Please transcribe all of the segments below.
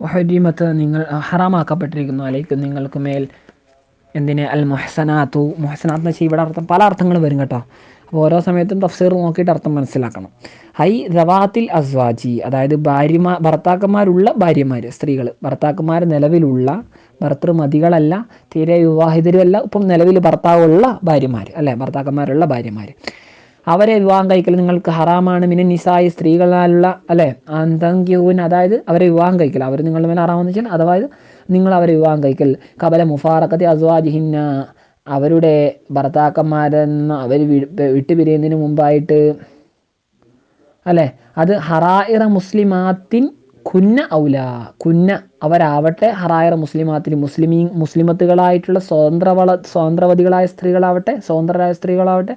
വഹരിമത്ത് നിങ്ങൾ ഹറാമാക്കപ്പെട്ടിരിക്കുന്നു. അലൈക്കും നിങ്ങൾക്ക് മേൽ എന്തിനെ? അൽ മൊഹസനാത്തു മൊഹസനാത്ത് എന്ന് വെച്ചാൽ ഇവിടെ അർത്ഥം പല അർത്ഥങ്ങൾ വരും കേട്ടോ. അപ്പോൾ ഓരോ സമയത്തും തഫ്സീർ നോക്കിയിട്ട് അർത്ഥം മനസ്സിലാക്കണം. ഹൈ റവാത്തിൽ അസ്വാജി അതായത് ഭാര്യമാർ ഭർത്താക്കന്മാരുള്ള ഭാര്യമാർ സ്ത്രീകൾ ഭർത്താക്കന്മാർ നിലവിലുള്ള ഭർത്തൃമതികളല്ല തീരെ വിവാഹിതരുമല്ല ഇപ്പം നിലവിൽ ഭർത്താവുള്ള ഭാര്യമാർ അല്ലേ? ഭർത്താക്കന്മാരുള്ള ഭാര്യമാർ അവരെ വിവാഹം കഴിക്കൽ നിങ്ങൾക്ക് ഹറാമാണ്. മിന നിസായി സ്ത്രീകളാലുള്ള അല്ലേ? അന്തങ്ക്യൂൻ അതായത് അവരെ വിവാഹം കഴിക്കൽ. അവർ നിങ്ങളുടെ മേലെ ഹറാമെന്ന് വെച്ചാൽ അതായത് നിങ്ങൾ അവരെ വിവാഹം കഴിക്കൽ. കബല മുഫാറക്കത്തി അസ്വാജിഹിന്ന അവരുടെ ഭർത്താക്കന്മാരെന്ന് അവർ വിട്ടുപിരിയുന്നതിന് മുമ്പായിട്ട് അല്ലേ? അത് ഹറായിറ മുസ്ലിമാത്തിൻ കുന്ന ഔല. കുന്ന അവരാവട്ടെ ഹറായിറ മുസ്ലിമാത്തിൽ മുസ്ലിമീ മുസ്ലിമത്തുകളായിട്ടുള്ള സ്വതന്ത്രവള സ്വതന്ത്രവതികളായ സ്ത്രീകളാവട്ടെ സ്വതന്ത്രരായ സ്ത്രീകളാവട്ടെ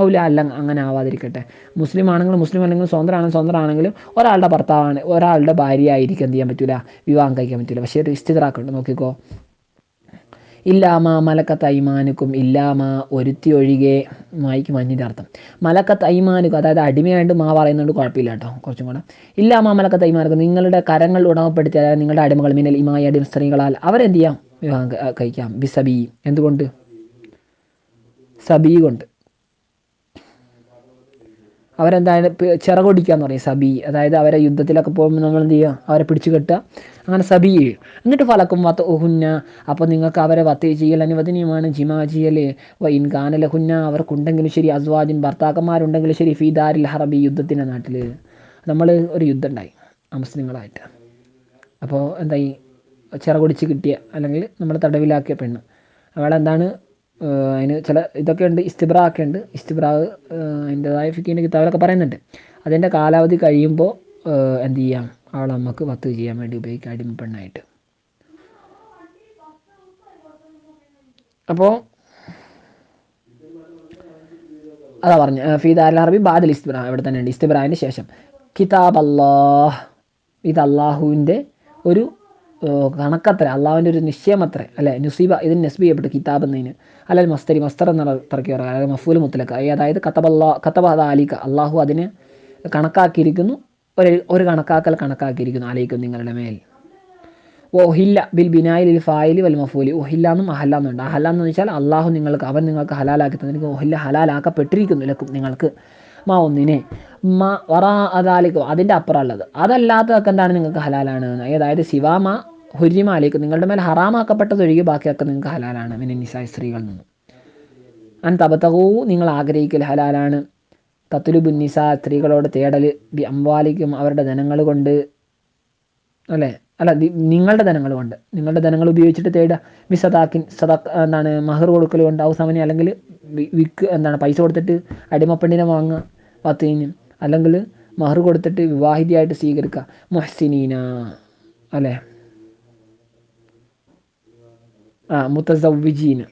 ഔല അല്ല അങ്ങനെ ആവാതിരിക്കട്ടെ. മുസ്ലിം ആണെങ്കിലും മുസ്ലിം അല്ലെങ്കിലും സ്വന്തമാണെങ്കിലും സ്വന്തമാണെങ്കിലും ഒരാളുടെ ഭർത്താവാണ് ഒരാളുടെ ഭാര്യ ആയിരിക്കും എന്ത് ചെയ്യാൻ പറ്റില്ല വിവാഹം കഴിക്കാൻ പറ്റില്ല പക്ഷേ ഒരു ഇസ്തിതറാക്കുണ്ട് നോക്കിക്കോ. ഇല്ലാമ മലക്കത്ത് ഐമാനുക്കും ഇല്ലാമ ഒരുത്തി ഒഴികെ മായിക്ക് മഞ്ഞിന്റെ അർത്ഥം. മലക്കത്ത് ഐമാനുക്കും അതായത് അടിമയായിട്ട് മാ പറയുന്നുണ്ട് കുഴപ്പമില്ല കേട്ടോ കുറച്ചും കൂടെ. ഇല്ലാമ മലക്കത്ത് ഐമാനുക്കും നിങ്ങളുടെ കരങ്ങൾ ഉടമപ്പെടുത്തി അതായത് നിങ്ങളുടെ അടിമകൾ മിന്നൽ ഇമായ അടിമ സ്ത്രീകളാൽ അവരെന്ത് ചെയ്യാം? വിവാഹം കഴിക്കാം. ബിസബി. എന്തുകൊണ്ട്? സബി കൊണ്ട്. അവരെന്താണ് ചിറകൊടിക്കുക എന്ന് പറയും സബി അതായത് അവരെ യുദ്ധത്തിലൊക്കെ പോകുമ്പോൾ നമ്മൾ എന്ത് ചെയ്യുക അവരെ പിടിച്ചു കെട്ടുക. അങ്ങനെ സബി എന്നിട്ട് ഫലക്കും വത്ത് ഓഹുന്ന അപ്പോൾ നിങ്ങൾക്ക് അവരെ വത്ത് ചെയ്യൽ അനുവദനീയമാണ്. ജിമാ ചെയ്യൽ വൈൻ ഗാനലഹുന്ന അവർക്കുണ്ടെങ്കിലും ശരി അസ്വാജിൻ ഭർത്താക്കന്മാരുണ്ടെങ്കിലും ശരി ഫീദാരിൽ ഹറബി യുദ്ധത്തിന്റെ നാട്ടിൽ നമ്മൾ ഒരു യുദ്ധം ഉണ്ടായി മുസ്ലിങ്ങളായിട്ട് അപ്പോൾ എന്തായി? ചിറകൊടിച്ച് കിട്ടിയ അല്ലെങ്കിൽ നമ്മൾ തടവിലാക്കിയ പെണ്ണ്. അവളെന്താണ് അതിന് ചില ഇതൊക്കെ ഉണ്ട് ഇസ്തിബ്ര ഒക്കെ ഉണ്ട്. ഇസ്തിബ്ര അതിന്റെതായ ഫിക്കിന്റെ കിതാബിലൊക്കെ പറയുന്നുണ്ട്. അതിന്റെ കാലാവധി കഴിയുമ്പോൾ എന്ത് ചെയ്യാം? അവൾ നമുക്ക് വത്ത് ചെയ്യാൻ വേണ്ടി ഉപയോഗിക്കാം അടിമ പെണ്ണായിട്ട്. അപ്പോൾ അതാ പറഞ്ഞു ഫീദ് അൽ അറബി ബാദൽ ഇസ്തിബ്രാ ഇവിടെ തന്നെ ഉണ്ട് ഇസ്തിബ്രാന്റെ ശേഷം. കിതാബ് അള്ളാഹ് ഇത് അള്ളാഹുവിന്റെ ഒരു കണക്കത്ര അള്ളാഹുവിന്റെ ഒരു നിശ്ചയം അത്ര അല്ലെ? നുസീബ ഇതിന് നസ്ബി ചെയ്യപ്പെട്ടു കിതാബ് എന്നതിന് അല്ലെങ്കിൽ മസ്തരി മസ്തർ എന്നുള്ള തറക്കി പറയുക. അല്ലെങ്കിൽ മഫൂൽ മുത്തലക്ക അതായത് കത്തബല്ലാ കത്തബ അത് ആലിക്ക അള്ളാഹു അതിനെ കണക്കാക്കിയിരിക്കുന്നു. ഒരു ഒരു കണക്കാക്കൽ കണക്കാക്കിയിരിക്കുന്നു. ആലയിക്കും നിങ്ങളുടെ മേൽ. ഓഹില്ല ബിൽ ബിനായിൽ ഇൽ ഫായിലി വൽ മഫൂലി. ഓഹില്ല എന്നും അഹല്ല എന്നുണ്ട്. അഹല്ല എന്ന് വെച്ചാൽ അള്ളാഹു നിങ്ങൾക്ക് അവൻ നിങ്ങൾക്ക് ഹലാലാക്കി തന്നിരിക്കും ഓഹില്ല ഹലാലാക്കപ്പെട്ടിരിക്കുന്നു. ലക്കും നിങ്ങൾക്ക്. മാ ഒന്നിനെ മാ വറ അതാലിക്കും അതിന്റെ അപ്പുറം ഉള്ളത് അതല്ലാത്തതൊക്കെ എന്താണ് നിങ്ങൾക്ക് ഹലാലാണ്? അതായത് ശിവാമ ഹുരിമാലേക്ക് നിങ്ങളുടെ മേൽ ഹറാമാക്കപ്പെട്ടതൊഴികെ ബാക്കിയൊക്കെ നിങ്ങൾക്ക് ഹലാലാണ്. പിന്നെ നിസായ സ്ത്രീകളിൽ നിന്ന്. അൻ തപത്തകവും നിങ്ങൾ ആഗ്രഹിക്കൽ ഹലാലാണ്. തത്തുലു നിസ സ്ത്രീകളോട് തേടൽ ബി അംവാലിക്കും അവരുടെ ധനങ്ങൾ കൊണ്ട്. അല്ലേ? അല്ല നിങ്ങളുടെ ധനങ്ങൾ കൊണ്ട്. നിങ്ങളുടെ ധനങ്ങൾ ഉപയോഗിച്ചിട്ട് തേടുക. ബി സദാക്കിൻ സദാ എന്താണ് മഹർ കൊടുക്കൽ കൊണ്ട് അവസാനം അല്ലെങ്കിൽ വിക്ക് എന്താണ് പൈസ കൊടുത്തിട്ട് അടിമപ്പെണ്ണിനെ വാങ്ങുക പത്ത് കഴിഞ്ഞ് അല്ലെങ്കിൽ മഹർ കൊടുത്തിട്ട് വിവാഹിതയായിട്ട് സ്വീകരിക്കുക. മൊഹസിനീന. അല്ലേ? ആ മുത്തസവ്വിജീന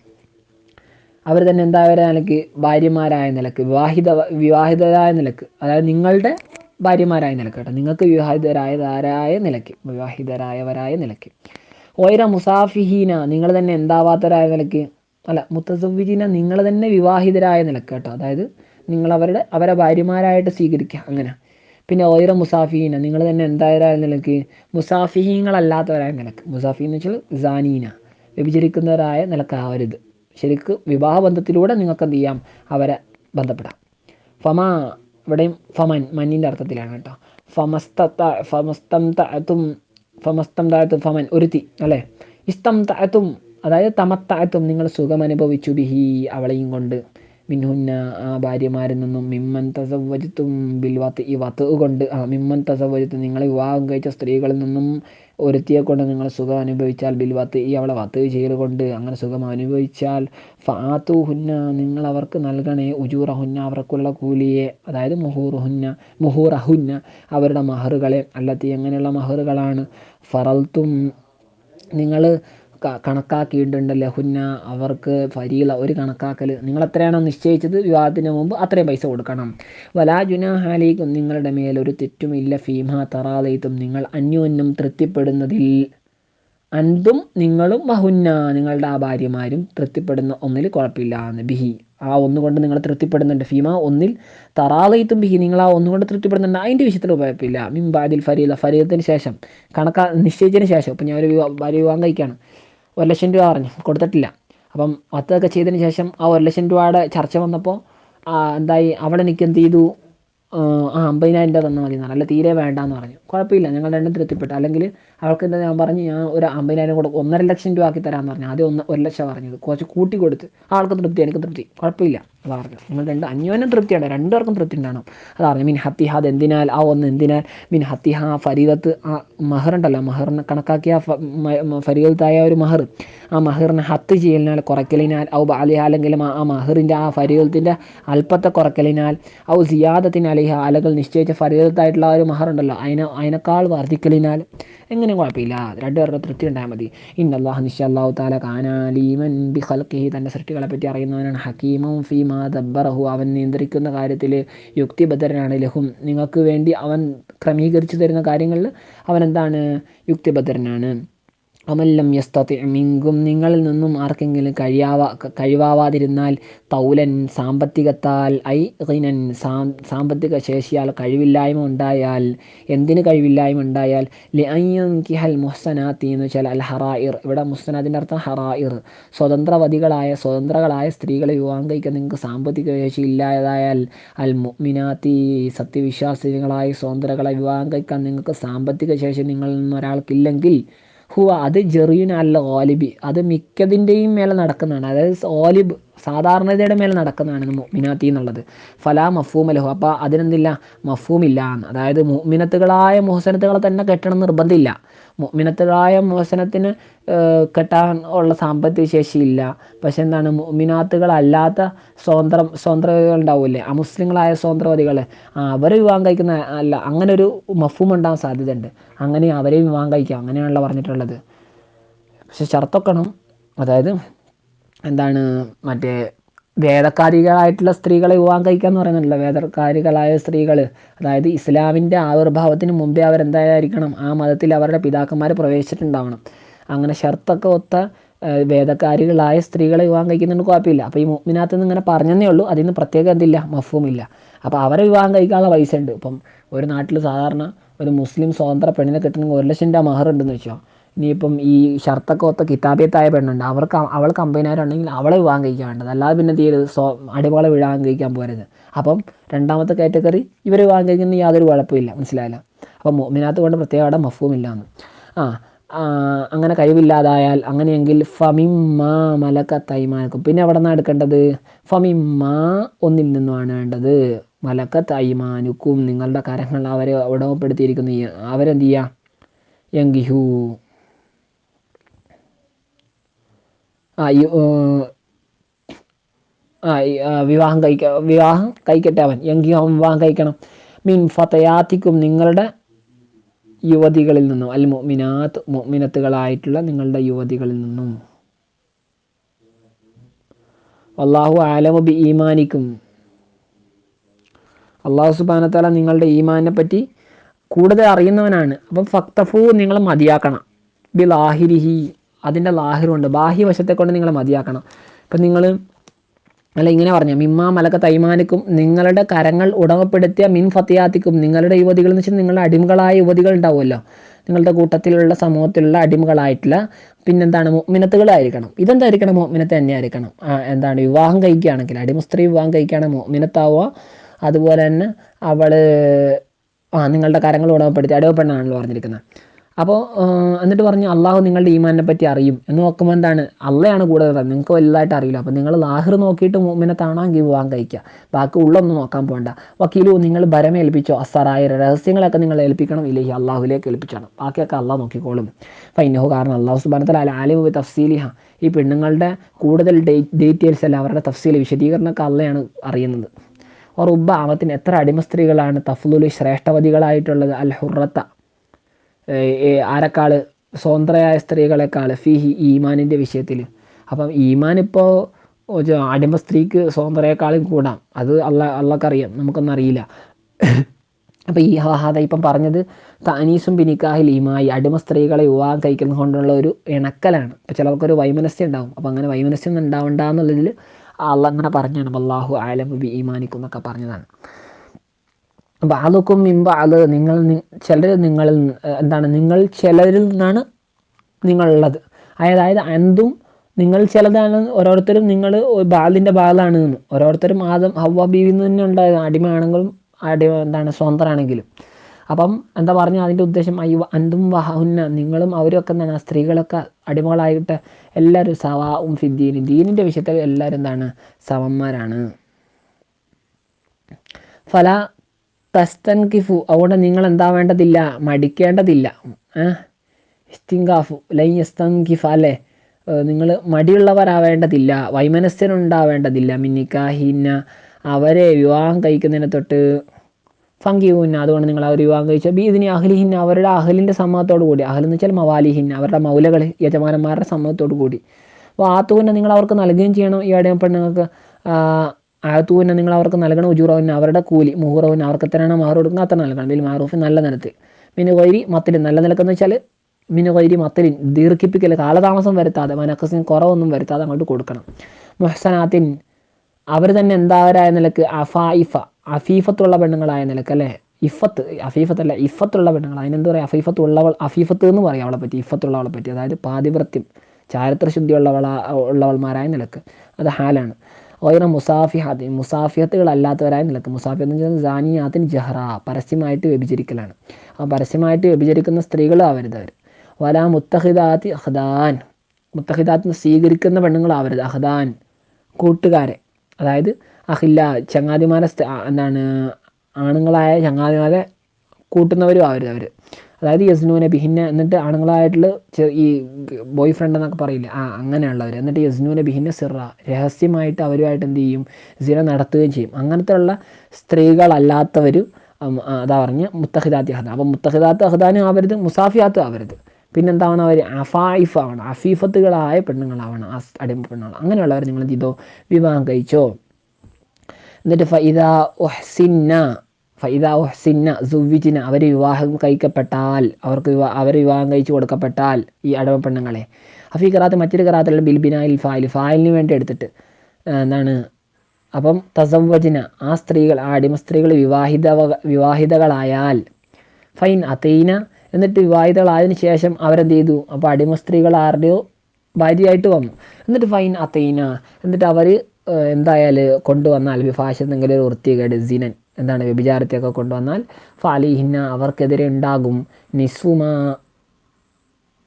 അവർ തന്നെ എന്തായ നിലയ്ക്ക്? ഭാര്യമാരായ നിലയ്ക്ക്. വിവാഹിത വിവാഹിതരായ നിലയ്ക്ക്. അതായത് നിങ്ങളുടെ ഭാര്യമാരായ നിലയ്ക്ക് നിങ്ങൾക്ക് വിവാഹിതരായതാരായ നിലയ്ക്ക് വിവാഹിതരായവരായ നിലയ്ക്ക്. ഓയിര മുസാഫിഹീന നിങ്ങൾ തന്നെ എന്താവാത്തവരായ നിലയ്ക്ക്. അല്ല മുത്തസവ്വിജീന നിങ്ങൾ തന്നെ വിവാഹിതരായ നിലയ്ക്ക് അതായത് നിങ്ങൾ അവരുടെ അവരെ ഭാര്യമാരായിട്ട് സ്വീകരിക്കുക അങ്ങനെ. പിന്നെ ഓയിറ മുസാഫീന നിങ്ങൾ തന്നെ എന്തായ നിലയ്ക്ക് മുസാഫിഹീങ്ങളല്ലാത്തവരായ നിലയ്ക്ക്. മുസാഫി എന്ന് വെച്ചാൽ സാനീന വ്യഭിചരിക്കുന്നവരായ നിലക്കാവരുത്. ശരിക്ക് വിവാഹബന്ധത്തിലൂടെ നിങ്ങൾക്ക് എന്ത് ചെയ്യാം? അവരെ ബന്ധപ്പെടാം. ഫമ ഇവിടെയും ഫമൻ മഞ്ഞിന്റെ അർത്ഥത്തിലാണ് കേട്ടോ. ഫമസ്ത ഫമസ്തം ഫമസ്തം താഴത്തും ഫമൻ ഒരുത്തി അല്ലേ? ഇസ്തം താഴത്തും അതായത് തമത്താഴത്തും നിങ്ങൾ സുഖം അനുഭവിച്ചു ബിഹി അവളെയും കൊണ്ട്. മിൻഹുന്ന ആ ഭാര്യമാരിൽ നിന്നും മിമ്മൻ തസവരുത്തും ബിൽവാത്ത് ഈ വത്ത് കൊണ്ട് ആ മിമ്മൻ തസവരുത്തും നിങ്ങളെ വിവാഹം കഴിച്ച സ്ത്രീകളിൽ നിന്നും ഒരുത്തിയെ കൊണ്ട് നിങ്ങൾ സുഖം അനുഭവിച്ചാൽ ബിൽവാത്ത് ഈ അവളെ വത്ത് ചെയ്യൽ കൊണ്ട് അങ്ങനെ സുഖം അനുഭവിച്ചാൽ ഫാത്തു ഹുന്ന നിങ്ങൾ അവർക്ക് നൽകണേ ഉജൂറ ഹുന്ന അവർക്കുള്ള കൂലിയെ അതായത് മുഹൂറുഹുന്ന മുഹൂറഹുന്ന അവരുടെ മഹറുകളെ. അല്ലത്തി എങ്ങനെയുള്ള മഹറുകളാണ്? ഫറൽത്തും നിങ്ങൾ കണക്കാക്കിയിട്ടുണ്ട് ലഹുന്ന അവർക്ക് ഫരീല ഒരു കണക്കാക്കൽ നിങ്ങൾ എത്രയാണോ നിശ്ചയിച്ചത് വിവാഹത്തിന് മുമ്പ് അത്രയും പൈസ കൊടുക്കണം. വലാ ജുനാഹാലേക്കും നിങ്ങളുടെ മേലൊരു തെറ്റുമില്ല. ഫീമ തറാലയിത്തും നിങ്ങൾ അന്യോന്യം തൃപ്തിപ്പെടുന്നതിൽ അൻതും നിങ്ങളും വഹുന്ന നിങ്ങളുടെ ആ ഭാര്യമാരും തൃപ്തിപ്പെടുന്ന ഒന്നിൽ കുഴപ്പമില്ല എന്ന് ബിഹി. ആ ഒന്നുകൊണ്ട് നിങ്ങൾ തൃപ്തിപ്പെടുന്നുണ്ട്. ഫീമ ഒന്നിൽ തറാളയിത്തും ബിഹി. നിങ്ങൾ ആ ഒന്നുകൊണ്ട് തൃപ്തിപ്പെടുന്നുണ്ട്. അതിന്റെ വിഷയത്തിൽ കുഴപ്പമില്ല. മിൻ ബാദിൽ ഫരീല ഫരീദത്തിന് ശേഷം കണക്കാ നിശ്ചയിച്ചതിന് ശേഷം. ഇപ്പം ഞാൻ ഒരു ഭാര്യ വിവാഹം കഴിക്കുകയാണ് ഒരു ലക്ഷം രൂപ പറഞ്ഞു. കൊടുത്തിട്ടില്ല. അപ്പം അതൊക്കെ ചെയ്തതിന് ശേഷം ആ ഒരു ലക്ഷം രൂപയുടെ ചർച്ച വന്നപ്പോൾ എന്തായി? അവൾ എനിക്ക് എന്ത് ചെയ്തു? ആ അമ്പതിനായിരം രൂപ തന്നാൽ മതി എന്ന് പറഞ്ഞു അല്ല തീരെ വേണ്ടാന്ന് പറഞ്ഞു. കുഴപ്പമില്ല. ഞങ്ങൾ രണ്ടും തൃപ്തിപ്പെട്ടു. അല്ലെങ്കിൽ അവൾക്ക് എന്താ ഞാൻ പറഞ്ഞു ഞാൻ ഒരു അമ്പതിനായിരം കൂടെ ഒന്നര ലക്ഷം രൂപ ആക്കി തരാമെന്ന് പറഞ്ഞു. ആദ്യം ഒന്ന് ഒരു ലക്ഷം പറഞ്ഞത്. കുറച്ച് കൂട്ടി കൊടുത്ത്. ആൾക്ക് തൃപ്തി എനിക്ക് തൃപ്തി. കുഴപ്പമില്ല. അതാ പറഞ്ഞു നിങ്ങൾ രണ്ട് അന്യോന്യം തൃപ്തിയാണ് രണ്ടുപേർക്കും തൃപ്തി ഉണ്ടാവണം. അതാ മീൻ ഹത്തിഹാദ് എന്തിനാൽ ആ ഒന്ന് എന്തിനാൽ? മിൻ ഹത്തിഹ ഫരീദത്ത് ആ മഹർ ഉണ്ടല്ലോ. മഹറിനെ കണക്കാക്കിയ ഫരീദത്തായ ഒരു മഹർ. ആ മഹറിനെ ഹത്ത് ചെയ്യലിനാൽ കുറയ്ക്കലിനാൽ ഔ ബാലിഹ അല്ലെങ്കിലും ആ- ആ മഹറിന്റെ ആ ഫരീദത്തിന്റെ അല്പത്തെ കുറയ്ക്കലിനാൽ ഔ സിയാദത്തിന് അലിഹ അലകൾ നിശ്ചയിച്ച ഫരീദത്തായിട്ടുള്ള ആ ഒരു മഹർ ഉണ്ടല്ലോ. അതിനെ അതിനേക്കാൾ വർദ്ധിക്കലിനാൽ എങ്ങനെയും കുഴപ്പമില്ല. രണ്ടുപേരുടെ തൃപ്തി ഉണ്ടായാൽ മതി. ഇന്നല്ലാഹ് അള്ളാഹു താല കാനാലീമൻ ബി ഖൽഖിഹി തന്റെ സൃഷ്ടികളെ പറ്റി അറിയുന്നവനാണ് ഹക്കീമും ഫീമാ ദബ്ബറഹു. അവൻ നിയന്ത്രിക്കുന്ന കാര്യത്തിൽ യുക്തിബദ്ധരനാണ് ലഹും. നിങ്ങൾക്ക് വേണ്ടി അവൻ ക്രമീകരിച്ചു തരുന്ന കാര്യങ്ങളിൽ അവൻ എന്താണ്? യുക്തിബദ്ധരനാണ് അമല്ലം യസ്തത്തി മിങ്കും. നിങ്ങളിൽ നിന്നും ആർക്കെങ്കിലും കഴിയാവാ കഴിവാവാതിരുന്നാൽ തൗലൻ സാമ്പത്തികത്താൽ ഐ ഹിനൻ സാമ്പത്തിക ശേഷിയാൽ കഴിവില്ലായ്മ ഉണ്ടായാൽ എന്തിന് കഴിവില്ലായ്മ ഉണ്ടായാൽ? ലിഅയ്യം കിഹൽ മുഹ്സനാത്തി എന്ന് വെച്ചാൽ അൽ ഹറായിർ ഇവിടെ മുഹ്സനാത്തിന്റെ അർത്ഥം ഹറായിർ സ്വതന്ത്രവതികളായ സ്വതന്ത്രകളായ സ്ത്രീകളെ വിവാഹം കഴിക്കാൻ നിങ്ങൾക്ക് സാമ്പത്തിക ശേഷി ഇല്ലാതായാൽ അൽ മുഅ്മിനാത്തി സത്യവിശ്വാസികളായ സ്വതന്ത്രകളെ വിവാഹം കഴിക്കാൻ നിങ്ങൾക്ക് സാമ്പത്തിക ശേഷി നിങ്ങളിൽ നിന്ന് ഒരാൾക്കില്ലെങ്കിൽ ഹുവ അത് ജെറിയുൻ അല്ല ഗാലിബി. അത് മിക്കതിന്റെയും മേലെ നടക്കുന്നതാണ്. അതായത് ഓലിബ് സാധാരണതയുടെ മേലെ നടക്കുന്നതാണ് മുഅ്മിനാത്തി എന്നുള്ളത്. ഫലാ മഫൂം അലഹു അപ്പോൾ അതിനെന്തില്ല? മഫൂമില്ല എന്ന്. അതായത് മുഅ്മിനത്തുകളായ മോഹസനത്തുകളെ തന്നെ കെട്ടണം നിർബന്ധമില്ല. മുഅ്മിനത്തുകളായ മോഹസനത്തിന് കെട്ടാൻ ഉള്ള സാമ്പത്തിക ശേഷിയില്ല പക്ഷെ എന്താണ്? മുഅ്മിനാത്തുകളല്ലാത്ത സ്വതന്ത്രം സ്വതന്ത്രവാദികൾ ഉണ്ടാവില്ലേ? അമുസ്ലിങ്ങളായ സ്വതന്ത്രവാദികൾ അവർ വിവാഹം കഴിക്കുന്ന അല്ല അങ്ങനെ ഒരു മഫൂം ഉണ്ടാകാൻ സാധ്യതയുണ്ട്. അങ്ങനെ അവരെയും വിവാഹം കഴിക്കാം. അങ്ങനെയാണല്ലോ പറഞ്ഞിട്ടുള്ളത്. പക്ഷെ ഷർത്തൊക്കണം അതായത് എന്താണ് മറ്റേ വേദക്കാരികളായിട്ടുള്ള സ്ത്രീകളെ വിവാഹം കഴിക്കുക എന്ന് പറയുന്നുണ്ടല്ലോ. വേദക്കാരികളായ സ്ത്രീകൾ അതായത് ഇസ്ലാമിന്റെ ആവിർഭാവത്തിന് മുമ്പേ അവരെന്തായിരിക്കണം? ആ മതത്തിൽ അവരുടെ പിതാക്കന്മാർ പ്രവേശിച്ചിട്ടുണ്ടാവണം. അങ്ങനെ ഷർത്തൊക്കെ ഒത്ത വേദക്കാരികളായ സ്ത്രീകളെ വിവാഹം കഴിക്കുന്നുണ്ട് കുഴപ്പമില്ല. അപ്പോൾ ഈ മുഗ്മിനകത്ത് നിന്ന് ഇങ്ങനെ പറഞ്ഞതേ ഉള്ളൂ. അതിന് പ്രത്യേകം എന്തില്ല? മഫൂമില്ല അപ്പോൾ അവരെ വിവാഹം കഴിക്കാനുള്ള പൈസ ഉണ്ട് ഇപ്പം ഒരു നാട്ടിൽ സാധാരണ ഒരു മുസ്ലിം സ്വതന്ത്ര പെണ്ണിനെ കിട്ടണമെങ്കിൽ ഒരു ലക്ഷം രൂപ മഹർ ഉണ്ടെന്ന് വെച്ചോ. ഇനിയിപ്പം ഈ ഷർത്തൊക്കെ ഒത്ത കിതാബിയത്തായ പെണ്ണുണ്ട്. അവർക്ക് അവൾ കമ്പനിയാരുണ്ടെങ്കിൽ അവളെ വിവാഹം കഴിക്കാൻ വേണ്ടത്. അല്ലാതെ പിന്നെ തീരെ സോ അടിമകളെ വിവാഹം കഴിക്കാൻ പോരുത് അപ്പം രണ്ടാമത്തെ കാറ്റഗറി ഇവർ വിവാഹം കഴിക്കുന്ന യാതൊരു കുഴപ്പമില്ല. മനസ്സിലായില്ല? അപ്പം മോമിനകത്ത് കൊണ്ട് പ്രത്യേക അവിടെ മഫൂമില്ല എന്ന് ആ അങ്ങനെ കഴിവില്ലാതായാൽ അങ്ങനെയെങ്കിൽ ഫമിമ്മ മലക്ക തൈമാനക്കും. പിന്നെ അവിടെ നിന്നാണ് എടുക്കേണ്ടത്? ഫമിമ്മ ഒന്നിൽ നിന്നുമാണ് വേണ്ടത്. മലക്ക തൈമാനുക്കും. നിങ്ങളുടെ കരങ്ങൾ അവരെ ഉടമപ്പെടുത്തിയിരിക്കുന്ന അവരെന്ത് ചെയ്യുക? യങ്കിഹു ആ ഈ, ഏർ, ആ ഈ, ആ, വിവാഹം കഴിക്ക വിവാഹം കഴിക്കട്ടെ അവൻ. എങ്കിൽ അവൻ വിവാഹം കഴിക്കണം. മീൻ ഫതയാത്തിക്കും നിങ്ങളുടെ യുവതികളിൽ നിന്നും അൽ മുഅ്മിനാത്ത് മുഅ്മിനത്തുകളായിട്ടുള്ള നിങ്ങളുടെ യുവതികളിൽ നിന്നും. അള്ളാഹു ആലമു ബി ഈമാനിക്കും. അള്ളാഹു സുബാനത്താല നിങ്ങളുടെ ഈമാനെ പറ്റി കൂടുതൽ അറിയുന്നവനാണ്. അപ്പം ഫക്തഫു നിങ്ങൾ മതിയാക്കണം. ബിൽ ലാഹിരിഹി അതിന്റെ ലാഹിറുണ്ട്. ബാഹ്യവശത്തെ കൊണ്ട് നിങ്ങൾ മതിയാക്കണം. ഇപ്പം നിങ്ങൾ അല്ല ഇങ്ങനെ പറഞ്ഞു. മിമ്മ മലക്ക തൈമാനിക്കും നിങ്ങളുടെ കരങ്ങൾ ഉടമപ്പെടുത്തിയ മിൻ ഫത്തിയാത്തിക്കും നിങ്ങളുടെ യുവതികൾ എന്ന് വെച്ചാൽ നിങ്ങളുടെ അടിമകളായ യുവതികൾ ഉണ്ടാവുമല്ലോ. നിങ്ങളുടെ കൂട്ടത്തിലുള്ള സമൂഹത്തിലുള്ള അടിമകളായിട്ടില്ല പിന്നെന്താണ്? മോമിനത്തുകളായിരിക്കണം. ഇതെന്തായിരിക്കണം? മുഅ്മിനത്ത് തന്നെ ആയിരിക്കണം എന്താണ്? വിവാഹം കഴിക്കുകയാണെങ്കിൽ അടിമ സ്ത്രീ വിവാഹം കഴിക്കുകയാണെങ്കിൽ മോമിനത്താവുക. അതുപോലെ തന്നെ അവൾ ആ നിങ്ങളുടെ കരങ്ങൾ ഉടമപ്പെടുത്തി. അടിമ പെണ്ണാണല്ലോ പറഞ്ഞിരിക്കുന്നത്. അപ്പോൾ എന്നിട്ട് പറഞ്ഞു അള്ളാഹു നിങ്ങളുടെ ഈമാനെ പറ്റി അറിയും. എന്ന് നോക്കുമ്പോൾ എന്താണ്? അള്ളയാണ് കൂടുതൽ. നിങ്ങൾക്ക് വലുതായിട്ട് അറിയില്ല. അപ്പോൾ നിങ്ങൾ ലാഹിർ നോക്കിയിട്ട് മുമ്പിനത്താണെങ്കിൽ വിവാഹം കഴിക്കുക. ബാക്കി ഉള്ളൊന്നും നോക്കാൻ പോകണ്ട വക്കീലു നിങ്ങൾ ഭരം ഏൽപ്പിച്ചോ? അസറായ രഹസ്യങ്ങളൊക്കെ നിങ്ങൾ ഏൽപ്പിക്കണം. ഇല്ലെങ്കിൽ അള്ളാഹുലേക്ക് ഏൽപ്പിക്കണം ബാക്കിയൊക്കെ അള്ളാഹ് നോക്കിക്കോളും. ഫൈനഹു കാരണം അള്ളാഹു സുബാനത്തല ആലിമു തഫ്സീലിഹ ഈ പെണ്ണുങ്ങളുടെ കൂടുതൽ ഡീറ്റെയിൽസ് അല്ല അവരുടെ തഫ്സീൽ വിശദീകരണമൊക്കെ അള്ളയാണ് അറിയുന്നത്. ഓർ ഉബ്ബ ആമത്തിന് എത്ര അടിമ സ്ത്രീകളാണ് തഫ്ലുലി ശ്രേഷ്ഠവതികളായിട്ടുള്ളത്? അൽ ഹുറത്ത ആരെക്കാൾ സ്വതന്ത്രയായ സ്ത്രീകളെക്കാൾ ഫിഹി ഈമാനിന്റെ വിഷയത്തിൽ അപ്പം ഈമാൻ ഇപ്പോൾ അടിമ സ്ത്രീക്ക് സ്വതന്ത്രയെക്കാളും കൂടാം. അത് അല്ല അള്ളക്കറിയാം. നമുക്കൊന്നും അറിയില്ല അപ്പോൾ ഈ ഹാദ ഇപ്പം പറഞ്ഞത് താനീസും ബിനിക്കാഹിൽ ഈമായി അടിമ സ്ത്രീകളെ വിവാഹം കഴിക്കുന്നത് കൊണ്ടുള്ള ഒരു ഇണക്കലാണ്. ഇപ്പോൾ ചിലർക്കൊരു വൈമനസ്യം ഉണ്ടാവും. അപ്പോൾ അങ്ങനെ വൈമനസ്യം ഉണ്ടാവണ്ട എന്നുള്ളതിൽ അള്ള അങ്ങനെ പറഞ്ഞാണ് അള്ളാഹു ആലം ബി ഈമാനിക്കും എന്നൊക്കെ പറഞ്ഞതാണ്. ബാലുക്കും മിമ്പ അത് നിങ്ങൾ ചിലർ നിങ്ങളിൽ എന്താണ് നിങ്ങൾ ചിലരിൽ നിന്നാണ് നിങ്ങളുള്ളത്. അതായത് എന്തും നിങ്ങൾ ചിലതാണ് ഓരോരുത്തരും നിങ്ങൾ ബാലിന്റെ ബാലാണ് എന്ന്. ഓരോരുത്തരും ആദം ഹവ ബീവിൽ നിന്ന് തന്നെ ഉണ്ടായത്. അടിമയാണെങ്കിലും അടി എന്താണ് സ്വന്തമാണെങ്കിലും അപ്പം എന്താ പറഞ്ഞു അതിന്റെ ഉദ്ദേശം അയ്യ അന്തും വഹുന്ന നിങ്ങളും അവരൊക്കെ എന്താണ്? സ്ത്രീകളൊക്കെ അടിമകളായിട്ട് എല്ലാവരും സവാവും ഫിദ്ദീന് ദീനിന്റെ വിഷയത്തിൽ എല്ലാവരും എന്താണ്? സമന്മാരാണ് ഫല തസ്തൻ കിഫു അതുകൊണ്ട് നിങ്ങൾ എന്താ വേണ്ടതില്ല? മടിക്കേണ്ടതില്ല. ഇസ്തിങ്കാഫു ലൈ ഇസ്തങ്കിഫ അല്ലേ? നിങ്ങൾ മടിയുള്ളവരാവേണ്ടതില്ല വൈമനസ്യനുണ്ടാവേണ്ടതില്ല. മിന്നിക്കാഹിന്ന അവരെ വിവാഹം കഴിക്കുന്നതിനെ തൊട്ട് ഫങ്കിയൂന്ന അതുകൊണ്ട് നിങ്ങൾ അവർ വിവാഹം കഴിച്ച ബി ഇതിന് അഹ്ലിഹിന്ന അവരുടെ അഹലിന്റെ സമ്മതത്തോടു കൂടി. അഹൽ എന്ന് വെച്ചാൽ മവാലിഹിന്ന അവരുടെ മൗലകൾ യജമാനന്മാരുടെ സമ്മതത്തോടു കൂടി. അപ്പോൾ ആത്തുവിനെ നിങ്ങൾ അവർക്ക് നൽകുകയും ചെയ്യണം. ഈ അടിമ പെണ്ണുങ്ങൾക്ക് പിന്നെ നിങ്ങൾ അവർക്ക് നൽകണം ഉജൂറവിന് അവരുടെ കൂലി മുഹൂറവിന് അവർക്ക് എത്രയാണ് മാറു കൊടുക്കുക അത്ര നൽകണം. ബിൽ മാറൂഫ് നല്ല നിലത്ത് മിനു വൈരി മത്തലിൻ നല്ല നിലക്കെന്ന് വെച്ചാൽ മിനു വൈരി മത്തലിൻ ദീർഘിപ്പിക്കൽ കാലതാമസം വരുത്താതെ മനക്കസിന് കുറവൊന്നും വരുത്താതെ അങ്ങോട്ട് കൊടുക്കണം. മുഹസനാത്തിൻ അവർ തന്നെ എന്താവരായ നിലയ്ക്ക്? അഫായിഫ അഫീഫത്തുള്ള പെണ്ണുങ്ങളായ നിലയ്ക്ക് അല്ലേ? ഇഫത്ത് അഫീഫത്തല്ല ഇഫത്തുള്ള പെണ്ണുങ്ങൾ അതിനെന്താ പറയുക അഫീഫത്ത് ഉള്ളവൾ അഫീഫത്ത് എന്ന് പറയും അവളെ പറ്റി ഇഫത്തുള്ളവളെ പറ്റി. അതായത് പാതിവൃത്യം ചാരിത്രശുദ്ധി ഉള്ളവള ഉള്ളവൾമാരായ നിലയ്ക്ക്. അത് ഹാലാണ്. ഓരോ മുസാഫിഹാത്ത് മുസാഫിഹത്തുകളല്ലാത്തവരായ നിലയ്ക്ക് മുസാഫി എന്ന് വെച്ചാൽ സാനിയാത്തിൻ ജഹ്റ പരസ്യമായിട്ട് വ്യഭിചരിക്കലാണ്. ആ പരസ്യമായിട്ട് വ്യഭിചരിക്കുന്ന സ്ത്രീകൾ ആവരുത് അവർ വല മുത്തഹിദാത്തി അഹ്ദാൻ. മുത്തഹിദാത്തിന് സ്വീകരിക്കുന്ന പെണ്ണുങ്ങളാവരുത് അഹ്ദാൻ കൂട്ടുകാരെ. അതായത് അഹില്ല ചങ്ങാതിമാരെ എന്താണ് ആണുങ്ങളായ ചങ്ങാതിമാരെ കൂട്ടുന്നവരും ആവരുത് അവർ അതായത് യസ്നുവിന് ബിഹിന്ന എന്നിട്ട് ആണുങ്ങളായിട്ടുള്ള ഈ ബോയ് ഫ്രണ്ട് എന്നൊക്കെ പറയില്ല? ആ അങ്ങനെയുള്ളവർ എന്നിട്ട് യസ്നുവിന് ബിഹിന്ന സിറ. രഹസ്യമായിട്ട് അവരുമായിട്ട് എന്ത് ചെയ്യും? സിന നടത്തുകയും ചെയ്യും. അങ്ങനത്തെ ഉള്ള സ്ത്രീകളല്ലാത്തവർ അതാ പറഞ്ഞ് മുത്തഹിദാത്തി അഹദാൻ. അപ്പം മുത്തഹിദാത്ത് അഹദാനും ആവരുത് മുസാഫിയാത്തും ആവരുത്. പിന്നെന്താണ് അവർ അഫായിഫ് ആവണം അഫീഫത്തുകളായ പെണ്ണുങ്ങളാവണം. അടിമ പെണ്ണുങ്ങൾ അങ്ങനെയുള്ളവർ നിങ്ങൾ എന്ത് ചെയ്തോ? വിവാഹം കഴിച്ചോ? എന്നിട്ട് ഫൈദ ഒഹ്സിന്ന ഫൈദ ഒഹ്സിന്ന സുവിജിന അവർ വിവാഹം കഴിക്കപ്പെട്ടാൽ അവർക്ക് അവർ വിവാഹം കഴിച്ചു കൊടുക്കപ്പെട്ടാൽ ഈ അടവ പെണ്ണുങ്ങളെ. അഫീ കറാത്ത് മറ്റൊരു കറാത്തുള്ള ബിൽബിനായിൽ ഫായിൽ ഫായലിന് വേണ്ടി എടുത്തിട്ട്. എന്താണ്? അപ്പം തസവചന ആ സ്ത്രീകൾ ആ അടിമ സ്ത്രീകൾ വിവാഹിത വിവാഹിതകളായാൽ ഫൈൻ അതൈന എന്നിട്ട് വിവാഹിതകളായതിനു ശേഷം അവരെന്ത് ചെയ്തു അപ്പോൾ അടിമ സ്ത്രീകൾ ആരുടെയോ ഭാര്യയായിട്ട് വന്നു. എന്നിട്ട് ഫൈൻ അതൈന എന്നിട്ട് അവർ എന്തായാൽ കൊണ്ടുവന്നാൽ വിഭാഷ എന്തെങ്കിലും ഒരു വൃത്തികേട് സിനൻ. എന്താണ് വ്യഭിചാരത്തെയൊക്കെ കൊണ്ടുവന്നാൽ ഫാലിഹിന്ന അവർക്കെതിരെ ഉണ്ടാകും. നിസ്വുമ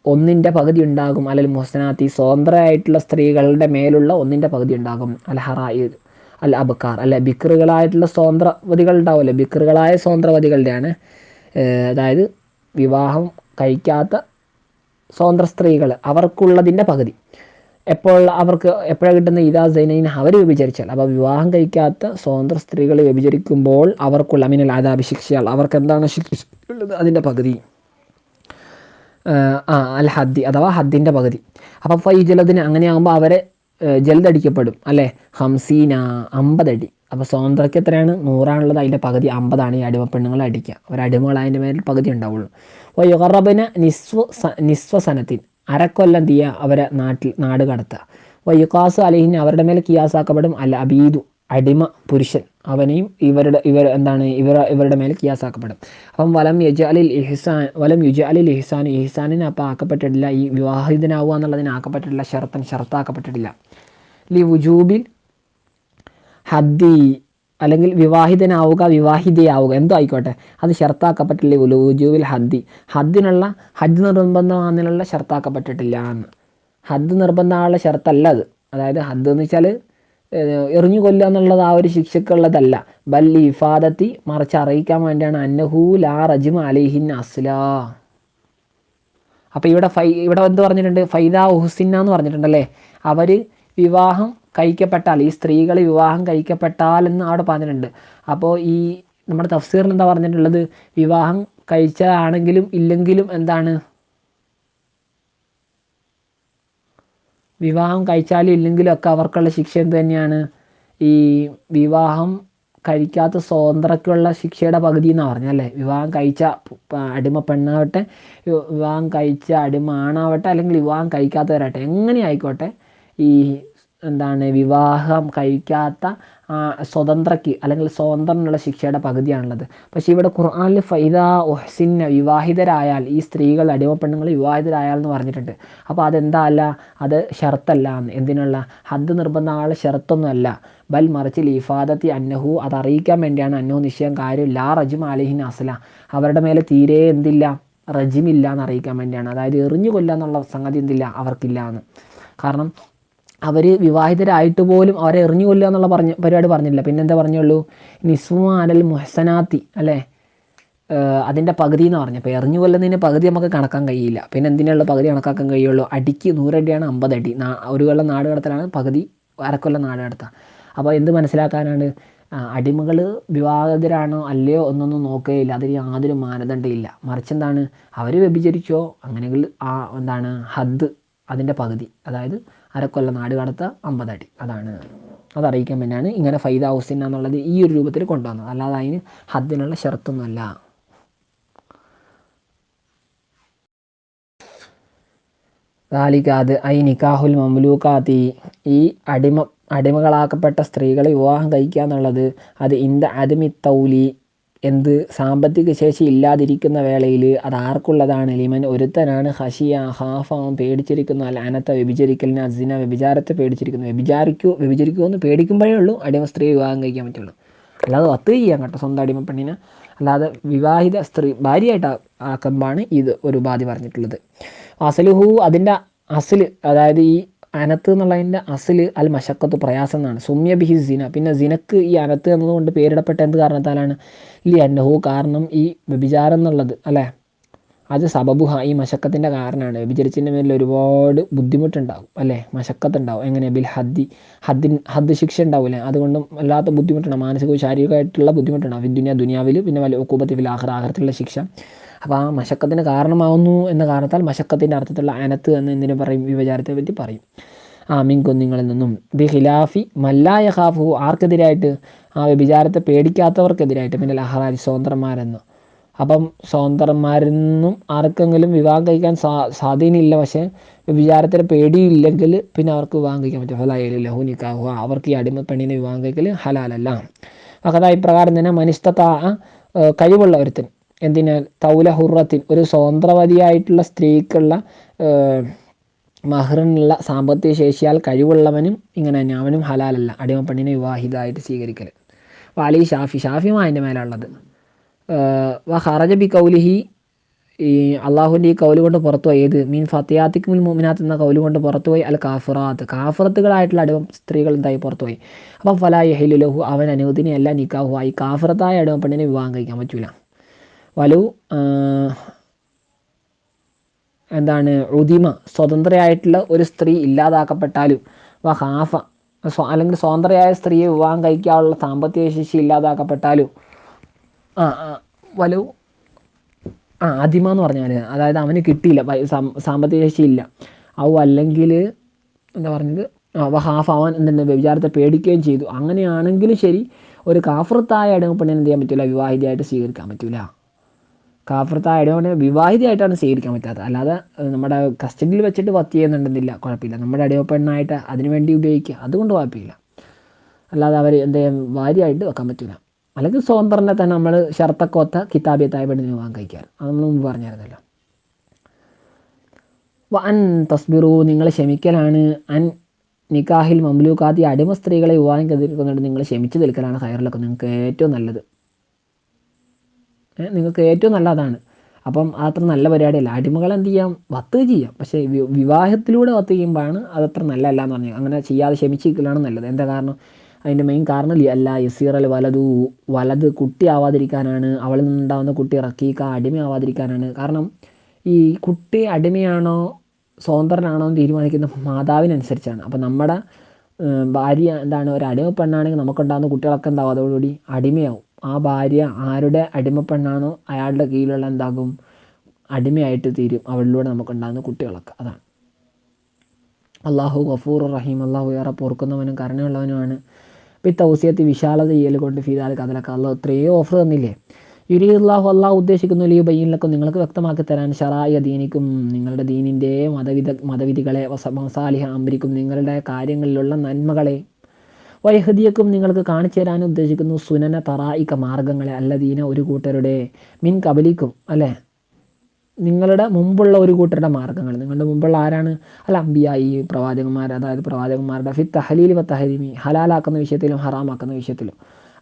ഒന്നിന്റെ പകുതി ഉണ്ടാകും. അല്ലെങ്കിൽ മുഹസനാത്തി സ്വതന്ത്രമായിട്ടുള്ള സ്ത്രീകളുടെ മേലുള്ള ഒന്നിന്റെ പകുതി ഉണ്ടാകും. അൽ ഹറായി അൽ അബക്കാർ അല്ല ബിക്കറുകളായിട്ടുള്ള സ്വതന്ത്രവതികൾ ഉണ്ടാവുമല്ലോ ബിക്കറുകളായ സ്വതന്ത്രവതികളുടെയാണ് അതായത് വിവാഹം കഴിക്കാത്ത സ്വതന്ത്ര സ്ത്രീകൾ അവർക്കുള്ളതിന്റെ പകുതി. എപ്പോൾ അവർക്ക് എപ്പോഴാണ് കിട്ടുന്ന ഇതാ സൈനൈൻ അവർ വ്യഭിചരിച്ചാൽ. അപ്പോൾ വിവാഹം കഴിക്കാത്ത സ്വതന്ത്ര സ്ത്രീകൾ വ്യഭിചരിക്കുമ്പോൾ അവർക്കുള്ള അമിനൽ ആദാബി ശിക്ഷയാൽ അവർക്ക് എന്താണ് ശിക്ഷ ഉള്ളത്? അതിന്റെ പകുതി. ആ അൽ ഹദ്ദി അഥവാ ഹദ്ദിന്റെ പകുതി. അപ്പോൾ ഫൈ ജലദിന് അങ്ങനെയാകുമ്പോൾ അവരെ ജലതടിക്കപ്പെടും അല്ലേ? ഹംസീന അമ്പതടി. അപ്പോൾ സ്വതന്ത്രക്ക് എത്രയാണ്? നൂറാണുള്ളത്. അതിന്റെ പകുതി അമ്പതാണ് ഈ അടിമ പെണ്ണുങ്ങളെ അടിക്കുക. ഒരു അടിമകൾ അതിന്റെ മേലിൽ പകുതി ഉണ്ടാവുള്ളൂ. അപ്പോൾ യുഗറബിന് നിസ്വ സ- നിസ്വ സനത്തിൻ. അരക്കൊല്ലം തീയ അവരെ നാട്ടിൽ നാട് കടത്തുക. അപ്പോൾ യുക്കാസ് അലിഹിന് അവരുടെ മേൽ കിയാസാക്കപ്പെടും. അല്ല അബീദു അടിമ പുരുഷൻ. അവനെയും ഇവരുടെ ഇവർ എന്താണ് ഇവർ ഇവരുടെ മേൽ കിയാസാക്കപ്പെടും. അപ്പം വലം യജ അലിൽ ഇഹ്സാൻ വലം യുജ അലിൽ ഇഹ്സാൻ ഇഹ്സാനിന് അപ്പം ആക്കപ്പെട്ടിട്ടില്ല. ഈ വിവാഹിതനാവുക എന്നുള്ളതിന് ആക്കപ്പെട്ടിട്ടില്ല. ഷർത്തൻ ഷർത്താക്കപ്പെട്ടിട്ടില്ല. ലി വുജൂബിൽ ഹദ്ദി അല്ലെങ്കിൽ വിവാഹിതനാവുക വിവാഹിതയാവുക എന്തോ ആയിക്കോട്ടെ. അത് ഷർത്താക്കപ്പെട്ടില്ല ഉലൂജുവിൽ ഹദ്ദി. ഹദ്ദിനുള്ള ഹജ്ജ് നിർബന്ധമാകുന്നതിനുള്ള ഷർത്താക്കപ്പെട്ടിട്ടില്ല എന്ന്. ഹദ്ദ് നിർബന്ധമുള്ള ഷർത്തല്ല അത്. അതായത് ഹദ് എന്ന് വെച്ചാൽ എറിഞ്ഞു കൊല്ലുക എന്നുള്ളത് ആ ഒരു ശിക്ഷക്കുള്ളതല്ല. ബല്ലി ഇഫാദത്തി മറിച്ച് അറിയിക്കാൻ വേണ്ടിയാണ്. അന്നഹു ലാ റജിം അലിഹിൻ അസ്ല. അപ്പോൾ ഇവിടെ ഫൈ ഇവിടെ എന്ത് പറഞ്ഞിട്ടുണ്ട്? ഫൈദ ഹുസിന്ന എന്ന് പറഞ്ഞിട്ടുണ്ടല്ലേ? അവർ വിവാഹം കഴിക്കപ്പെട്ടാൽ ഈ സ്ത്രീകൾ വിവാഹം കഴിക്കപ്പെട്ടാൽ എന്ന് അവിടെ പറഞ്ഞിട്ടുണ്ട്. അപ്പോൾ ഈ നമ്മുടെ തഫ്സീറിൽ എന്താ പറഞ്ഞിട്ടുള്ളത്? വിവാഹം കഴിച്ചതാണെങ്കിലും ഇല്ലെങ്കിലും എന്താണ്? വിവാഹം കഴിച്ചാലും ഇല്ലെങ്കിലും ഒക്കെ അവർക്കുള്ള ശിക്ഷ എന്ത് തന്നെയാണ്? ഈ വിവാഹം കഴിക്കാത്ത സ്വതന്ത്രക്കുള്ള ശിക്ഷയുടെ പകുതി എന്നാണ് പറഞ്ഞല്ലേ വിവാഹം കഴിച്ച അടിമ പെണ്ണാവട്ടെ വിവാഹം കഴിച്ച അടിമ ആണാവട്ടെ അല്ലെങ്കിൽ വിവാഹം കഴിക്കാത്തവരാട്ടെ എങ്ങനെ ആയിക്കോട്ടെ ഈ എന്താണ് വിവാഹം കഴിക്കാത്ത സ്വതന്ത്രക്ക് അല്ലെങ്കിൽ സ്വതന്ത്രനുള്ള ശിക്ഷയുടെ പകുതിയാണുള്ളത്. പക്ഷേ ഇവിടെ ഖുർആനിൽ ഫൈദ ഒഹ്സിന്ന വിവാഹിതരായാൽ ഈ സ്ത്രീകൾ അടിമ പെണ്ണുങ്ങൾ വിവാഹിതരായാൽ എന്ന് പറഞ്ഞിട്ടുണ്ട്. അപ്പോൾ അതെന്താ അല്ല അത് ഷർത്തല്ല. എന്തിനുള്ള? ഹദ് നിർബന്ധമായ ഷർത്തൊന്നുമല്ല. ബൽ മറിച്ച് ലീഫാദത്തി അന്നഹു അത് അറിയിക്കാൻ വേണ്ടിയാണ് അന്നഹു നിശ്ചയം കാര്യം. ലാ റജും അലിഹിൻ അസ്ല അവരുടെ മേലെ തീരെ എന്തില്ല? റജിമില്ല എന്ന് അറിയിക്കാൻ വേണ്ടിയാണ്. അതായത് എറിഞ്ഞു കൊല്ലുക സംഗതി എന്തില്ല? അവർക്കില്ല എന്ന് കാരണം വിവാഹിതരായിട്ട് പോലും അവരെ എറിഞ്ഞു കൊല്ലുക എന്നുള്ള പറഞ്ഞ പരിപാടി പറഞ്ഞില്ല. പിന്നെന്താ പറഞ്ഞുള്ളൂ? നിസ്മു മൊഹസനാത്തി അല്ലേ? അതിന്റെ പകുതി എന്ന് പറഞ്ഞു. അപ്പോൾ എറിഞ്ഞു കൊല്ലുന്നതിന് പകുതി നമുക്ക് കണക്കാൻ കഴിയില്ല. പിന്നെ എന്തിനുള്ള പകുതി കണക്കാക്കാൻ കഴിയുള്ളൂ? അടിക്ക് നൂറടിയാണ് അമ്പതടി. നാ ഒരു കൊല്ലം നാട് കടത്തലാണ് പകുതി അരക്കൊല്ലം നാട് കടത്താം. അപ്പോൾ എന്ത് മനസ്സിലാക്കാനാണ്? അടിമകൾ വിവാഹിതരാണോ അല്ലയോ എന്നൊന്നും നോക്കുകയില്ല. അതിന് യാതൊരു മാനദണ്ഡം ഇല്ല. മറിച്ച് എന്താണ്? അവർ വ്യഭിചരിച്ചോ? അങ്ങനെയെങ്കിൽ ആ എന്താണ്? ഹദ് അതിന്റെ പകുതി. അതായത് അരക്കൊല്ലം നാട് കടത്ത അമ്പതടി. അതാണ്. അതറിയിക്കാൻ വേണ്ടിയാണ് ഇങ്ങനെ ഫൈദ ഹൗസിൻ എന്നുള്ളത് ഈ ഒരു രൂപത്തിൽ കൊണ്ടുവന്നത്. അല്ലാതെ അതിന് ഹദ്ദിനുള്ള ഷർത്തൊന്നുമല്ല. താലിക്കാത് ഐ നിക്കാഹുൽ മംലൂക്കാത്തി ഈ അടിമ അടിമകളാക്കപ്പെട്ട സ്ത്രീകളെ വിവാഹം കഴിക്കുക എന്നുള്ളത് അത് ഇന്ത അദിമി തൗലി എന്ത് സാമ്പത്തിക ശേഷി ഇല്ലാതിരിക്കുന്ന വേളയിൽ അത് ആർക്കുള്ളതാണ്? ലിമൻ ഒരുത്തനാണ് ഹഷിയ ഹാഫാവും അല്ല അനത്ത വ്യഭിചരിക്കലിന് അസിന വ്യഭിചാരത്തെ പേടിച്ചിരിക്കുന്നു. വ്യഭിചാരിക്കൂ വ്യഭിചരിക്കുമെന്ന് പേടിക്കുമ്പോഴേ ഉള്ളൂ. അടിമ സ്ത്രീ വിവാഹം കഴിക്കാൻ പറ്റുള്ളൂ. അല്ലാതെ ഒത്ത് ചെയ്യാൻ കേട്ടോ സ്വന്തം അടിമ പെണ്ണിനെ. അല്ലാതെ വിവാഹിത സ്ത്രീ ഭാര്യയായിട്ട് ആക്കുമ്പോഴാണ് ഇത് ഒരു ഉപാധി പറഞ്ഞിട്ടുള്ളത്. അസലുഹു അതിന്റെ അസിൽ അതായത് ഈ അനത്ത് എന്നുള്ളതിന്റെ അസിൽ അൽ മഷക്കത്ത് പ്രയാസം എന്നാണ്. സുമ്യ ബിഹി സിന. പിന്നെ സിനക്ക് ഈ അനത്ത് എന്നതുകൊണ്ട് പേരിടപ്പെട്ട എന്ത് കാരണത്താലാണ്? ലി അന്നഹു കാരണം ഈ വ്യഭിചാരം എന്നുള്ളത് അല്ലേ? അത് സബബുഹ ഈ മശക്കത്തിന്റെ കാരണമാണ്. വ്യഭിചരിച്ചതിന്റെ മേലിൽ ഒരുപാട് ബുദ്ധിമുട്ടുണ്ടാകും അല്ലേ? മശക്കത്തുണ്ടാവും. എങ്ങനെ? ബിൽ ഹദ്ദി. ഹദ്ദിൻ ഹദ് ശിക്ഷ ഉണ്ടാവില്ലേ അതുകൊണ്ടും വല്ലാത്ത ബുദ്ധിമുട്ടുണ്ടാവും മാനസികവും ശാരീരികമായിട്ടുള്ള ബുദ്ധിമുട്ടുണ്ടാവും വിദ്യുനിയ ദുനിയാവിൽ പിന്നെ വലിയ ഒക്കൂപത്തി ഫിൽ ആഹ്രത്തിലുള്ള ശിക്ഷ. അപ്പോൾ ആ മശക്കത്തിന് കാരണമാവുന്നു എന്ന കാരണത്താൽ മശക്കത്തിന്റെ അർത്ഥത്തിലുള്ള അനത്ത് എന്ന് എന്തിനു പറയും? വിഭചാരത്തെ പറ്റി പറയും. ആ നിങ്ങളിൽ നിന്നും. ബി ഖിലാഫി മല്ലായ ഖാഫു ആർക്കെതിരായിട്ട്? ആ വ്യഭിചാരത്തെ പേടിക്കാത്തവർക്കെതിരായിട്ട്. പിന്നെ ലഹറാരി സ്വതന്ത്രന്മാരെന്ന്. അപ്പം സ്വതന്ത്രന്മാരിൽ നിന്നും ആർക്കെങ്കിലും വിവാഹം കഴിക്കാൻ സാ സ്വാധീനമില്ല. പക്ഷേ വിചാരത്തിന് പേടിയില്ലെങ്കിൽ പിന്നെ അവർക്ക് വിവാഹം കഴിക്കാൻ പറ്റും ഹലായി ലഹു നിക്കാഹു അവർക്ക് ഈ അടിമ പെണ്ണിനെ വിവാഹം കഴിക്കൽ ഹലാലല്ല. അക്കഥ ഇപ്രകാരം തന്നെ മനുഷ്യത്ത കഴിവുള്ള എന്തിന് തൗലഹുറത്തിൻ ഒരു സ്വതന്ത്രവതിയായിട്ടുള്ള സ്ത്രീക്കുള്ള മഹറിനുള്ള സാമ്പത്തിക ശേഷിയാൽ കഴിവുള്ളവനും ഇങ്ങനെ തന്നെ അവനും ഹലാലല്ല അടിമ പെണ്ണിനെ വിവാഹിതമായിട്ട് സ്വീകരിക്കൽ വാലി ഷാഫി ഷാഫിയുമാണ് അതിന്റെ മേലുള്ളത്. വ ഹറജ ബി കൗലിഹി ഈ അള്ളാഹുവിന്റെ ഈ കൗൽ കൊണ്ട് പുറത്തുപോയി ഏത്? മീൻ ഫത്തിയാത്തിക്ക് മുൻ മുമിനാത്ത് എന്ന കൗൽ കൊണ്ട് പുറത്തുപോയി അൽ കാഫിറാത്ത്. കാഫിറത്തുകളായിട്ടുള്ള അടിമ സ്ത്രീകൾ എന്തായി പുറത്തുപോയി? അപ്പം ഫലാ യഹിലു ലഹു അവൻ അനുവദിനെയല്ല നിക്കാഹു ആയി കാഫിറത്തായ അടിമ പെണ്ണിനെ വിവാഹം കഴിക്കാൻ പറ്റൂല. വലു എന്താണ് ഉദിമ സ്വതന്ത്രയായിട്ടുള്ള ഒരു സ്ത്രീ ഇല്ലാതാക്കപ്പെട്ടാലും വഹാഫ സ്വ- അല്ലെങ്കിൽ സ്വതന്ത്രയായ സ്ത്രീയെ വിവാഹം കഴിക്കാനുള്ള സാമ്പത്തിക ശേഷി ഇല്ലാതാക്കപ്പെട്ടാലും ആ വലു ആ ആദിമ എന്ന് പറഞ്ഞാൽ അതായത് അവന് കിട്ടിയില്ല സാമ്പത്തിക ശേഷി ഇല്ല. അവ അല്ലെങ്കിൽ എന്താ പറഞ്ഞത് വഹാഫ് അവൻ എന്തെന്ന് വ്യഭിചാരത്തെ പേടിക്കുകയും ചെയ്തു. അങ്ങനെയാണെങ്കിലും ശരി ഒരു കാഫൃത്തായ അടിമ പെണ്ണിനെ എന്ത് ചെയ്യാൻ പറ്റില്ല വിവാഹിതയായിട്ട് സ്വീകരിക്കാൻ പറ്റില്ല പെണ്ണിനെ വിവാഹിതയായിട്ടാണ് സ്വീകരിക്കാൻ പറ്റാത്തത്. അല്ലാതെ നമ്മുടെ കസ്റ്റഡിയിൽ വെച്ചിട്ട് വത്ത് ചെയ്യുന്നുണ്ടെന്നില്ല കുഴപ്പമില്ല. നമ്മുടെ അടിയോ പെണ്ണായിട്ട് അതിനു വേണ്ടി ഉപയോഗിക്കുക അതുകൊണ്ട് കുഴപ്പമില്ല. അല്ലാതെ അവർ എന്ത് ഭാര്യയായിട്ട് വെക്കാൻ പറ്റില്ല അല്ലെങ്കിൽ സ്വതന്ത്രനെ തന്നെ നമ്മൾ ഷർത്തക്കെ ഒത്ത കിതാബിയത്തായ പെണ്ണിന് വിവാഹം കഴിക്കാറ്. അത് നമ്മൾ മുമ്പ് പറഞ്ഞായിരുന്നല്ലോ വ അൻ തസ്ബിറു നിങ്ങൾ ക്ഷമിക്കലാണ്. അൻ നിക്കാഹിൽ മംലൂക്കാത്തി അടിമ സ്ത്രീകളെ വിവാഹം കതിരിക്കുന്നുണ്ട് നിങ്ങൾ ക്ഷമിച്ചു നിൽക്കലാണ് ഹയറിലൊക്കെ നിങ്ങൾക്ക് ഏറ്റവും നല്ലത്. നിങ്ങൾക്ക് ഏറ്റവും നല്ല അതാണ് അപ്പം അതത്ര നല്ല പരിപാടിയല്ല. അടിമകൾ എന്ത് ചെയ്യാം? വത്ത് ചെയ്യാം. പക്ഷേ വിവാഹത്തിലൂടെ വത്ത് ചെയ്യുമ്പോഴാണ് അതത്ര നല്ലതല്ല എന്ന് പറഞ്ഞത്. അങ്ങനെ ചെയ്യാതെ ക്ഷമിച്ചിരിക്കലാണ് നല്ലത്. എന്താ കാരണം? അതിന്റെ മെയിൻ കാരണം അല്ല യസീറൽ വലതു വലത് കുട്ടി ആവാതിരിക്കാനാണ് അവളിൽ നിന്നുണ്ടാകുന്ന കുട്ടി റക്കീക്ക അടിമയാവാതിരിക്കാനാണ് കാരണം ഈ കുട്ടി അടിമയാണോ സ്വതന്ത്രനാണോ എന്ന് തീരുമാനിക്കുന്ന മാതാവിനനുസരിച്ചാണ്. അപ്പം നമ്മുടെ ഭാര്യ എന്താണ് ഒരു അടിമ പെണ്ണാണെങ്കിൽ നമുക്കുണ്ടാകുന്ന കുട്ടികളൊക്കെ എന്താവും? അതോടുകൂടി അടിമയാവും. ആ ഭാര്യ ആരുടെ അടിമ പെണ്ണാണോ അയാളുടെ കീഴിലുള്ള എന്താകും? അടിമയായിട്ട് തീരും. അവളിലൂടെ നമുക്കുണ്ടാകുന്ന കുട്ടികളൊക്കെ. അതാണ്. അള്ളാഹു ഗഫൂർ റഹീം. അള്ളാഹു ഏറെ പൊറുക്കുന്നവനും കരുണയുള്ളവനുമാണ്. ഇപ്പം ഈ തൗസിയത്ത് വിശാലത ചെയ്യൽ കൊണ്ട് ഫിദാൽ കഥലൊക്കെ അള്ളാഹ് എത്രയോ ഓഫർ തന്നില്ലേ? യുരീല്ലാഹു അള്ളാഹു ഉദ്ദേശിക്കുന്നു ലീ ബൈനിലൊക്കെ നിങ്ങൾക്ക് വ്യക്തമാക്കി തരാൻ ഷറായ ദീനിക്കും നിങ്ങളുടെ ദീനിന്റെ മതവിധ മതവിധികളെ മസാലിഹ അമ്പരിക്കും നിങ്ങളുടെ കാര്യങ്ങളിലുള്ള നന്മകളെ വൈഹദിയക്കും നിങ്ങൾക്ക് കാണിച്ചു തരാൻ ഉദ്ദേശിക്കുന്നു സുനന തറായിക്ക മാർഗങ്ങളെ അല്ലദീന ഒരു കൂട്ടരുടെ മിൻ കബലിക്കും അല്ലേ? നിങ്ങളുടെ മുമ്പുള്ള ഒരു കൂട്ടരുടെ മാർഗങ്ങൾ. നിങ്ങളുടെ മുമ്പുള്ള ആരാണ്? അല്ല അമ്പിയായി പ്രവാചകന്മാർ അതായത് പ്രവാചകന്മാരുടെ ഫി തഹലീൽ വ തഹരിമി ഹലാലാക്കുന്ന വിഷയത്തിലും ഹറാമാക്കുന്ന വിഷയത്തിലും.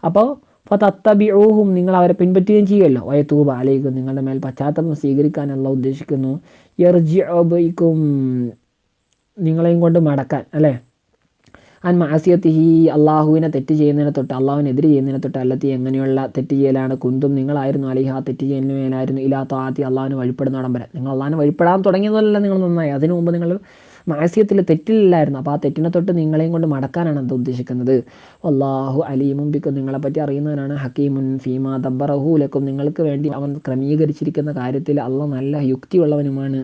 അപ്പോൾ അപ്പോൾ നിങ്ങൾ അവരെ പിൻപറ്റുകയും ചെയ്യുമല്ലോ വയത്തൂബ അലൈക്കും നിങ്ങളുടെ മേൽ പശ്ചാത്തലം സ്വീകരിക്കാനുള്ള ഉദ്ദേശിക്കുന്നു. എർജിക്കും നിങ്ങളെയും കൊണ്ട് മടക്കാൻ അല്ലേ? അൻ മാസിയത്തിഹി അള്ളാഹുവിനെ തെറ്റ് ചെയ്യുന്നതിനെ തൊട്ട് അള്ളാഹുവിനെതിരെ ചെയ്യുന്നതിനെ തൊട്ട് അല്ലത്തി എങ്ങനെയുള്ള തെറ്റ് ചെയ്യലാണ് കുന്തും നിങ്ങളായിരുന്നു അലിഹ തെറ്റ് ചെയ്യുന്നവനായിരുന്നു മേലായിരുന്നു ഇലാ താത്തി അള്ളാഹുവിന് വഴിപ്പെടുന്ന വരെ നിങ്ങൾ അള്ളാഹിനെ വഴിപ്പെടാൻ തുടങ്ങിയതല്ല നിങ്ങൾ നന്നായി. അതിനു മുമ്പ് നിങ്ങൾ മാസ്യത്തിൽ തെറ്റില്ലായിരുന്നു. അപ്പോൾ ആ തെറ്റിനെ തൊട്ട് നിങ്ങളെയും കൊണ്ട് മടക്കാനാണ് അത് ഉദ്ദേശിക്കുന്നത്? അള്ളാഹു അലീമും ബിക്കും. നിങ്ങളെപ്പറ്റി അറിയുന്നവനാണ് ഹക്കീമുൻ ഫീമ ദബ്ബറഹൂലക്കും നിങ്ങൾക്ക് വേണ്ടി അവൻ ക്രമീകരിച്ചിരിക്കുന്ന കാര്യത്തിൽ അള്ള നല്ല യുക്തിയുള്ളവനുമാണ്.